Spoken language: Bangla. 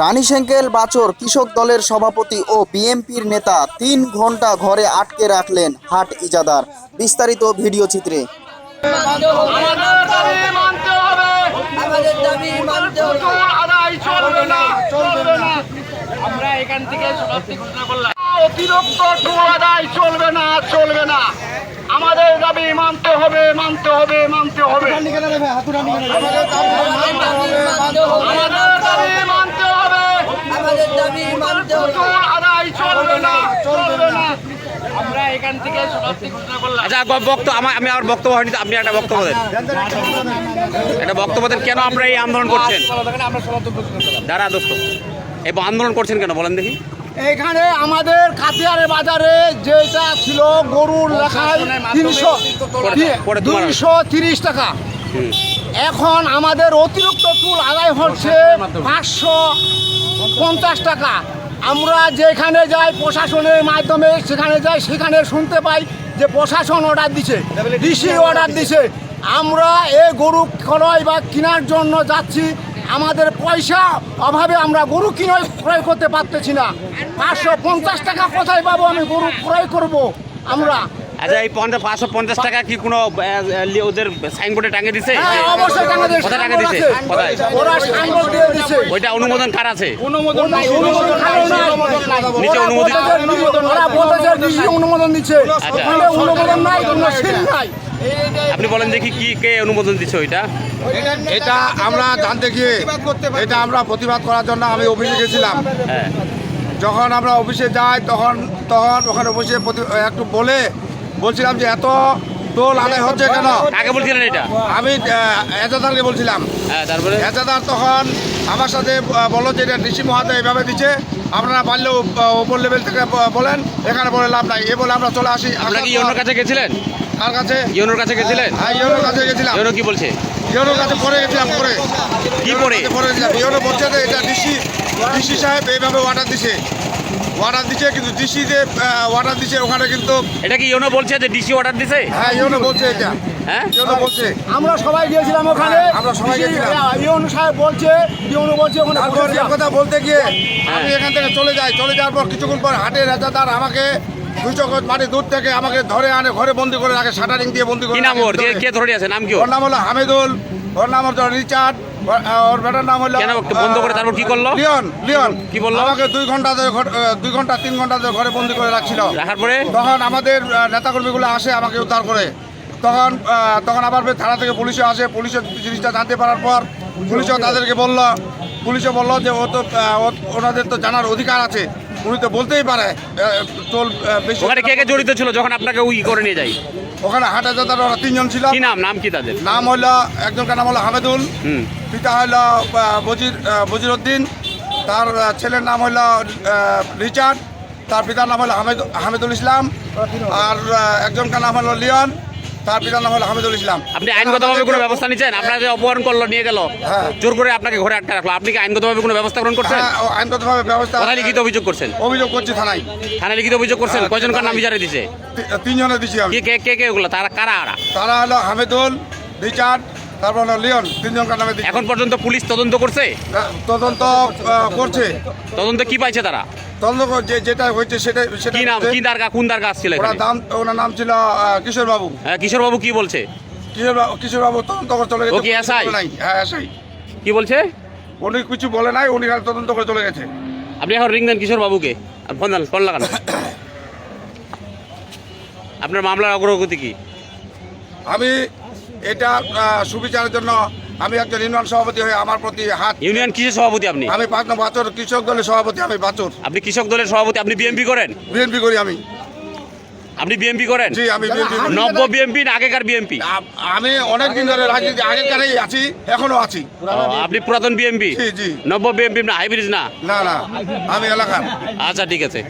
রানীশঙ্কেল বাচর কৃষক দলের সভাপতি ও বিএমপির নেতা তিন ঘণ্টা ঘরে আটকে রাখলেন হাট ইজাদার। বিস্তারিত ভিডিও চিত্রে। আমাদের দাবি মানতে হবে মানতে হবে পুতুল আদায় চলবে না চলবে না আমরা এখান থেকে ঘোষণা করলাম। অতিরিক্ত আদায় চলবে না চলবে না। আমাদের দাবি মানতে হবে মানতে হবে আমাদের দাবি মানতে হবে আমাদের দাবি মানতে হবে। আচ্ছা বক্তব্য আমি আমার বক্তব্য হয়নি আপনি একটা বক্তব্য দেন। একটা বক্তব্য দেন কেন আমরা এই আন্দোলন করছেন? দাঁড়া দোস্ত এই আন্দোলন করছেন কেন বলেন দেখি। এখানে আমাদের কাতিয়ারে বাজারে যেটা ছিল গরুর লেখায় তিনশো দুইশো তিরিশ টাকা। এখন আমাদের অতিরিক্ত টুল আদায় হচ্ছে পাঁচশো পঞ্চাশ টাকা। আমরা যেখানে যাই প্রশাসনের মাধ্যমে, সেখানে যাই, সেখানে শুনতে পাই যে প্রশাসন অর্ডার দিছে, ডিসি অর্ডার দিছে। আমরা এ গরু ক্রয় বা কেনার জন্য যাচ্ছি। আমাদের পয়সা অভাবে আমরা গরু কিনে ক্রয় করতে পারতেছি না। পাঁচশো পঞ্চাশ টাকা কোথায় পাবো আমি? গরু ক্রয় করব আমরা। আচ্ছা এই পঞ্চাশ পাঁচশো পঞ্চাশ টাকা কি কোনো ওদের সাইনবোর্ডে টাঙে দিছে? হ্যাঁ কোথায় টাকা দিছে? কোথায়? ওইটা অনুমোদন কার আছে? অনুমোদন অনুমোদন কারও নাই। নিচে অনুমোদন। দিচ্ছে। আচ্ছা। অনুমোদন নাই নাই। আপনি বলেন দেখি কি কে অনুমোদন দিচ্ছে ওইটা? এটা আমরা জানতে গিয়ে এটা আমরা প্রতিবাদ করার জন্য আমি অফিসে গেছিলাম। হ্যাঁ। যখন আমরা অফিসে যাই তখন তখন ওখানে বসে একটু বলে বলছিলাম যে এত টোল আদায় হচ্ছে কেন? কাকে বলছিলেন এটা? আমি এজাদারকে বলছিলাম। হ্যাঁ তারপরে? এজাদার তখন আমার সাথে বলল যে এটা ডিসি মহাদয় এইভাবে দিচ্ছে আপনারা পারলেও ওপর লেভেল থেকে বলেন এখানে বলে লাভ নাই। এ বলে আমরা চলে আসি। আপনারা কি ইউনোর কাছে গেছিলেন? কার কাছে? ইউনোর কাছে গেছিলেন? হ্যাঁ ইউনোর কাছে গেছিলাম। ইউনো কি বলছে? ইউনোর কাছে পরে গেছিলাম পরে কি পরে? পরে গেছিলাম। ইউনো বলছে যে এটা ডিসি ডিসি সাহেব এইভাবে অর্ডার দিছে। অর্ডার দিছে কিন্তু ডিসি যে অর্ডার দিছে ওখানে কিন্তু এটা কি ইউনো বলছে যে ডিসি অর্ডার দিছে? হ্যাঁ ইউনো বলছে এটা। হ্যাঁ? ইউনো বলছে। আমরা সবাই গিয়েছিলাম ওখানে। হ্যাঁ, আমরা সবাই গেছিলাম। ইউন সাহেব বলছে ইউন বলছে ওখানে। কথা বলতে গিয়ে হ্যাঁ। আমি এখান থেকে চলে যাই। চলে যাওয়ার পর কিছুক্ষণ পর হাটের রেজাদার আমাকে দুইশো গজ মাটি দূর থেকে আমাকে ধরে আনে ঘরে বন্দি করে রাখে শাটারিং দিয়ে বন্দি করে কি নাম ওর? কে ধরে আছে? নাম কি ওর? ওর নাম হলো হামিদুল ওর নাম হলো রিচার্ড। ওর- বেটার নাম হলো কেন বন্ধ করে তারপর কি করল? Leon Leon. কি বলল? আমাকে দুই ঘণ্টা ধরে দুই ঘণ্টা তিন ঘণ্টা ধরে ঘরে বন্দি করে রাখছিল। রাখার পরে? তখন আমাদের নেতাকর্মীগুলো আসে আমাকে উদ্ধার করে। তখন তখন আবার থানা থেকে পুলিশে আসে। পুলিশের জিনিসটা জানতে পারার পর পুলিশও তাদেরকে বলল পুলিশও বলল যে ও তো ওনাদের তো জানার অধিকার আছে। উনি তো বলতেই পারে টোল বেশি ওখানে কে কে জড়িত ছিল যখন আপনাকে উই করে নিয়ে যাই ওখানে হাটা যাতার ওরা তিনজন ছিল। কি নাম? নাম কি তাদের? নাম হইল একজনকার নাম হলো হামেদুল পিতা হইল বজির বজির উদ্দিন তার ছেলের নাম হইল রিচার্ড তার পিতার নাম হলো হামেদ হামিদুল ইসলাম আর একজনকার নাম হলো লিওন তার পিতার নাম হলো হামিদুল ইসলাম। আপনি আইনগতভাবে কোনো ব্যবস্থা নিচ্ছেন? অপহরণ করল নিয়ে গেল হ্যাঁ। জোর করে আপনাকে ঘরে আটকে রাখল। আপনি কি আইনগতভাবে কোনো ব্যবস্থা গ্রহণ করছেন? হ্যাঁ ও আইনগতভাবে ব্যবস্থা লিখিত অভিযোগ করছেন? অভিযোগ করছি থানায়। থানায় লিখিত অভিযোগ করছেন? কয়জনকার নাম বিচারে দিছে? তি- তিনজনে দিছি আমি। কি কে কে কে ওগুলো তারা কারা? আরা? তারা হলো হামিদুল রিচার্ড তারপর হলো লিওন তিনজনকার নামে এখন পর্যন্ত পুলিশ তদন্ত করছে? আহ, তদন্ত আহ, করছে। তদন্ত কি পাইছে তারা? তদন্ত কর- যে যেটা হয়েছে সেটা সেটা কি নাম কি দারগা কোন দারগা আসছিল ওনার এখানে? দাম ওনার নাম ছিল কিশোর বাবু হ্যাঁ, কিশোর বাবু কি বলছে? কিশোর বাবু কিশোর বাবু তদন্ত করে চলে গেছে। SI? নাই হ্যাঁ এসআই। কি বলছে? উনি কিছু বলে নাই উনি খালি তদন্ত করে চলে গেছে। আপনি এখন রিং দেন কিশোর বাবুকে আর ফোন দেন ফোন লাগান। আপনার মামলার অগ্রগতি কি? আমি এটা সুবিচারের জন্য আমি একজন ইউনিয়ন সভাপতি হয়ে আমার প্রতি হাত ইউনিয়ন কিসের সভাপতি আপনি? আমি পাঁচ বাছর কৃষক দলের সভাপতি আমি বাছর। আপনি কৃষক দলের সভাপতি আপনি বিএমপি করেন? বিএনপি করি আমি। আপনি বিএমপি করেন? জি আমি নব্য বিএমপি না আগেকার বিএমপি আমি অনেক দিন ধরে রাজনীতি আগেকারই আছি এখনও আছি। আপনি পুরাতন বিএমপি জি, জি। নব্য বিএমপি না হাইব্রিড না? না না আমি এলাকার। আচ্ছা ঠিক আছে।